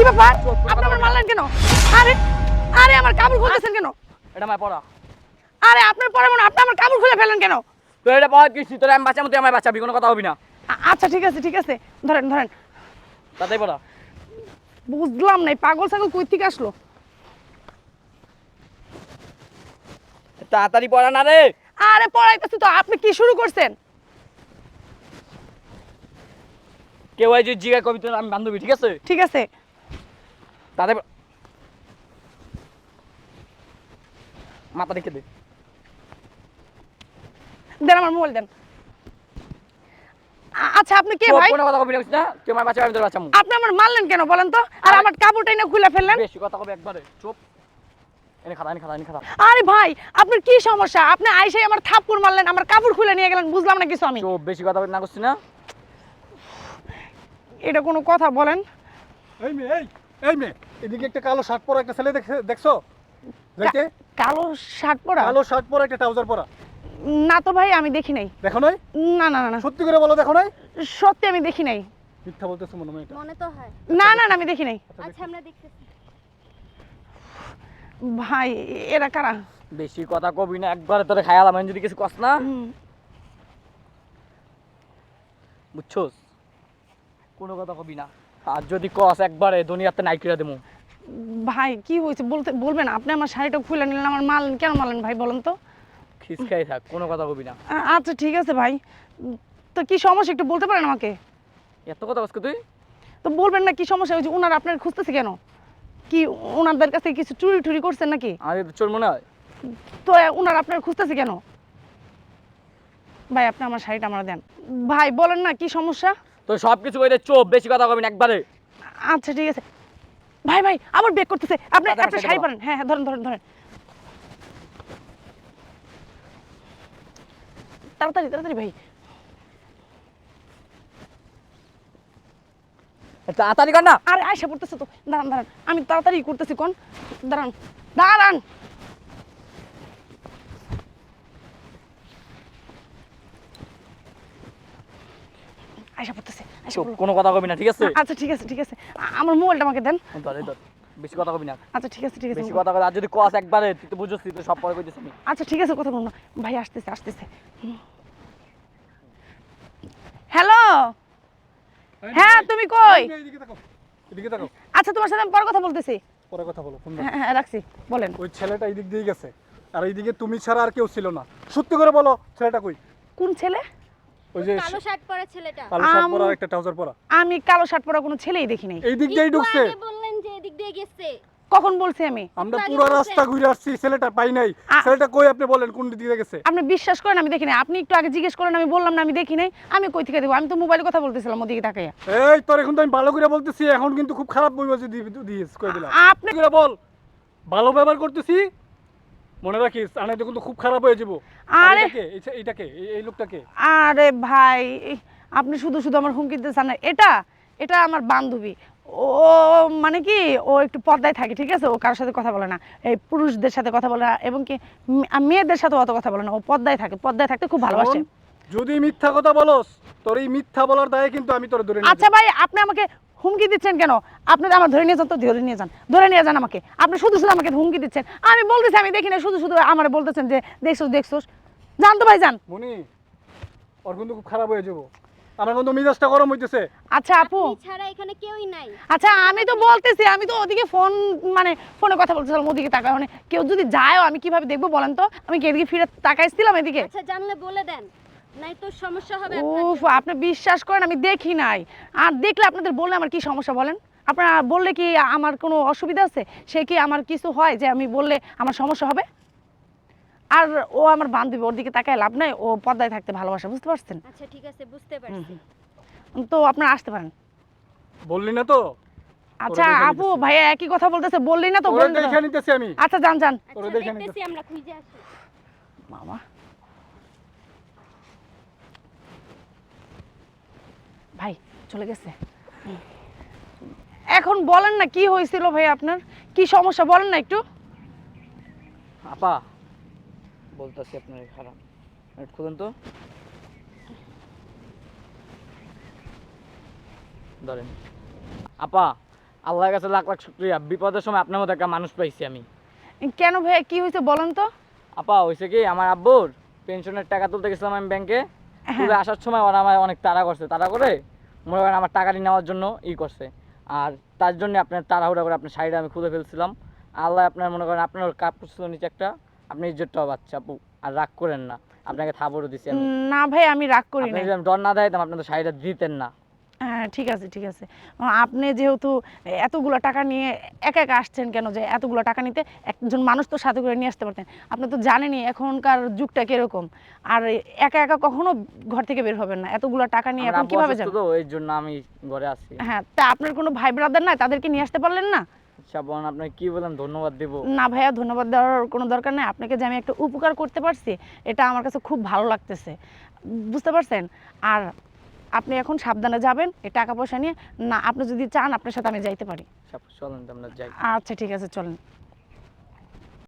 কি ব্যাপার? আপনি আমার মারলেন কেন? আরে আরে আমার কাপড় খুলতেছেন কেন? এটা আমার পড়া। আরে আপনার মনে আপনি আমার কাপড় খুলে ফেলেন কেন? তো এটা কিছু তোর আমি আমার বাচ্চাবি কোনো কথা হবি না। আচ্ছা ঠিক আছে ঠিক আছে। ধরেন ধরেন। তাতেই পড়া। বুঝলাম না পাগল ছাগল কই থেকে আসলো? তাড়াতাড়ি পড়া না রে। আরে পড়াইতেছি তো আপনি কি শুরু করছেন? কেউ জিগা কবি তোর আমি বান্ধবী ঠিক আছে? ঠিক আছে। তাতে মাথা রেখে দে। দেন আমার মোবাইল দেন। আচ্ছা আপনি কে ভাই? কোনো কথা কবি না বুঝছিস না? তুই আমার বাচ্চা আমি তোর বাচ্চা আপনি আমার মারলেন কেন বলেন তো? আর আমার কাপড়টা এনে খুলে ফেললেন? বেশি কথা কবি একবারে চুপ। এনে খাতা এনে খাতা এনে খাতা। আরে ভাই আপনার কি সমস্যা? আপনি আইসাই আমার থাপ্পড় মারলেন আমার কাপড় খুলে নিয়ে গেলেন বুঝলাম না কিছু আমি। চুপ বেশি কথা না করছিস না? এটা কোনো কথা বলেন। এই মেয়ে এই। এই মেয়ে এদিকে একটা কালো শার্ট পরা একটা ছেলে দেখছ দেখে? কালো শার্ট পরা? কালো শার্ট পরা একটা ট্রাউজার পরা। না তো ভাই আমি দেখি নাই। দেখো নাই? না না না না। সত্যি করে বলো দেখো নাই? সত্যি আমি দেখি নাই। মিথ্যা বলতেছো মনে হয় মনে তো হয়। না না না আমি দেখি নাই। আচ্ছা আমরা দেখতেছি। ভাই এরা কারা? বেশি কথা কবি না একবারে তোরে খায়ালাম আমি যদি কিছু কস না। বুঝছোস? কোনো কথা কবি না। আর যদি কস একবারে দুনিয়াতে নাই কিরা দেবো ভাই কি হয়েছে? বলতে বলবেন আপনি আমার শাড়িটা খুলে নিলেন আমার মাল কেন মারলেন ভাই বলেন তো? খিসকাই থাক কোনো কথা কবি না। আচ্ছা ঠিক আছে ভাই। তো কি সমস্যা একটু বলতে পারেন আমাকে? এত কথা কস তুই? তো বলবেন না কি সমস্যা হয়েছে ওনার আপনার খুঁজতেছে কেন? কি ওনাদের কাছে কিছু চুরি টুরি করছেন নাকি? তো চোর মনে হয়? তো ওনার আপনার খুঁজতেছে কেন? ভাই আপনি আমার শাড়িটা আমার দেন। ভাই বলেন না কি সমস্যা? তো সব কিছু কই দে চোপ বেশি কথা কবি না একবারে। আচ্ছা ঠিক আছে। ভাই ভাই আবার বেক করতেছে। আপনি আপনি শাড়ি শাড়ি পরেন। হ্যাঁ হ্যাঁ ধরেন ধরেন ধরেন। তাড়াতাড়ি তাড়াতাড়ি ভাই। তাড়াতাড়ি কর না। আরে আয়সা পড়তেছে তো। দাঁড়ান দাঁড়ান। আমি তাড়াতাড়ি করতেছি কোন? দাঁড়ান দাঁড়ান। আয়সা পড়তেছে। কোনো কথা কবি না ঠিক আছে? আচ্ছা ঠিক আছে ঠিক আছে। আমার মোবাইলটা আমাকে দেন। বেশি কথা কবি না। আচ্ছা ঠিক আছে ঠিক আছে। বেশি কথা কবি আর যদি কস একবারে তুই তো বুঝছিস তুই তো সব পরে কইছিস আমি আচ্ছা ঠিক আছে কথা না। ভাই আসতেছে আসতেছে। হ্যালো? হ্যাঁ তুমি কই? এদিকে তাকাও এদিকে তাকাও। আচ্ছা তোমার সাথে আমি পরে কথা বলতেছি। পরে কথা বলো ফোন হ্যাঁ হ্যাঁ রাখছি বলেন। ওই ছেলেটা এই দিক দিয়ে গেছে। আর এইদিকে তুমি ছাড়া আর কেউ ছিল না। সত্যি করে বলো ছেলেটা কই? কোন ছেলে? ওই যে কালো শার্ট পরা ছেলেটা। কালো শার্ট পরা একটা ট্রাউজার পরা। আমি কালো শার্ট পরা কোনো ছেলেই দেখি নাই। এই দিক দিয়েই ঢুকছে। বললেন যে এদিক দিয়ে গেছে। কখন বলছি আমি? আমরা পুরো রাস্তা ঘুরে আসছি ছেলেটা পাই নাই। ছেলেটা কই আপনি বলেন কোন দিক দিয়ে গেছে? আপনি বিশ্বাস করেন আমি দেখি নাই। আপনি একটু আগে জিজ্ঞেস করেন আমি বললাম না আমি দেখি নাই। আমি কই থেকে দেবো? আমি তো মোবাইলে কথা বলতেছিলাম ওদিকে তাকাইয়া। এই তোর এখন তো আমি ভালো করে বলতেছি এখন কিন্তু খুব খারাপ বই বাজে দিয়েছ কই দিলাম আপনি বল? ভালো ব্যবহার করতেছি? মনে রাখিস কিন্তু খুব খারাপ হয়ে যাব। আর এটাকে এই লোকটাকে। আরে ভাই আপনি শুধু শুধু আমার হুমকি দিতেছেন না এটা এটা আমার বান্ধবী। ও মানে কি ও একটু পর্দায় থাকে ঠিক আছে? ও কারোর সাথে কথা বলে না। এই পুরুষদের সাথে কথা বলে না এবং কি মেয়েদের সাথে অত কথা বলে না। ও পর্দায় থাকে পর্দায় থাকতে খুব ভালোবাসে। যদি মিথ্যা কথা বলস তোর এই মিথ্যা বলার দায়ে কিন্তু আমি তোর ধরে আচ্ছা ভাই আপনি আমাকে হুমকি দিচ্ছেন কেন? আপনি তো আমার ধরে নিয়ে যান তো ধরে নিয়ে যান। ধরে নিয়ে যান আমাকে। আপনি শুধু শুধু আমাকে হুমকি দিচ্ছেন। আমি বলতেছি আমি দেখি না শুধু শুধু আমার বলতেছেন যে দেখছোস দেখছোস। জান তো ভাই যান মনি ওর কিন্তু খুব খারাপ হয়ে যাব। আমার কিন্তু মিজাজটা গরম হইতেছে। আচ্ছা আপু। ছাড়া এখানে কেউই নাই। আচ্ছা আমি তো বলতেছি আমি তো ওদিকে ফোন মানে ফোনে কথা বলতেছিলাম ওদিকে তাকায় মানে কেউ যদি যায়ও আমি কীভাবে দেখব বলেন তো? আমি কি এদিকে ফিরে তাকাইছিলাম এদিকে? আচ্ছা জানলে বলে দেন। নাই তো সমস্যা হবে উফ আপনি বিশ্বাস করেন আমি দেখি নাই। আর দেখলে আপনাদের বললে আমার কি সমস্যা বলেন? আপনারা বললে কি আমার কোনো অসুবিধা আছে? সে কি আমার কিছু হয় যে আমি বললে আমার সমস্যা হবে? আর ও আমার বান্ধবী ওর দিকে তাকায় লাভ নাই ও পর্দায় থাকতে ভালোবাসে বুঝতে পারছেন? আচ্ছা ঠিক আছে বুঝতে পারছি। তো আপনারা আসতে পারেন। বললি না তো? আচ্ছা আপু ভাইয়া একই কথা বলতেছে বললি না তো বললি না। আমি। আচ্ছা যান যান। আচ্ছা দেখে নিতেছি। আমরা খুঁজে আসি। মামা। ভাই চলে গেছে। এখন বলেন না কি হয়েছিল ভাই আপনার? কি সমস্যা বলেন না একটু। আপা বলতেছি আপনার খারাপ। একটু খুঁজুন তো। ধরেন। আপা আল্লাহর কাছে লাখ লাখ শুক্রিয়া। বিপদের সময় আপনার মতো একটা মানুষ পাইছি আমি। কেন ভাইয়া কি হয়েছে বলেন তো। আপা হয়েছে কি আমার আব্বুর পেনশনের টাকা তুলতে গেছিলাম আমি ব্যাংকে তুলে আসার সময় ওরা আমার অনেক তাড়া করছে তাড়া করে মনে করেন আমার টাকাটি নেওয়ার জন্য ই করছে। আর তার জন্য আপনার তাড়াহুড়া করে আপনার শাড়িটা আমি খুলে ফেলছিলাম। আল্লাহ আপনার মনে করেন আপনার কাপড় ছিল নিচে একটা আপনি ইজ্জতটাও বাচ্চা আপু আর রাগ করেন না। আপনাকে থাপড়ও দিছি আমি। না ভাই আমি রাগ করি না ডর না দেয় আপনার তো শাড়িটা দিতেন না। হ্যাঁ ঠিক আছে ঠিক আছে। আপনি যেহেতু এতগুলো টাকা নিয়ে একা একা আসছেন কেন যে এতগুলো টাকা নিতে একজন মানুষ তো সাথে করে নিয়ে আসতে পারতেন? আপনি তো জানেনই এখনকার যুগটা কীরকম। আর একা একা কখনো ঘর থেকে বের হবেন না। এতগুলো টাকা নিয়ে এখন কীভাবে যাবেন? তো এই জন্য আমি ঘরে আছি। হ্যাঁ তা আপনার কোনো ভাই ব্রাদার নাই? তাদেরকে নিয়ে আসতে পারলেন না? আচ্ছা বোন আপনাকে কি বললাম ধন্যবাদ দেবো। না ভাইয়া ধন্যবাদ দেওয়ার কোনো দরকার নেই। আপনাকে যে আমি একটা উপকার করতে পারছি এটা আমার কাছে খুব ভালো লাগতেছে। বুঝতে পারছেন? আর আপনি এখন সাবধানে যাবেন এই টাকা পয়সা নিয়ে। না আপনি যদি চান আপনার সাথে আমি যাইতে পারি। চলেন আমরা যাই। আচ্ছা ঠিক আছে চলেন।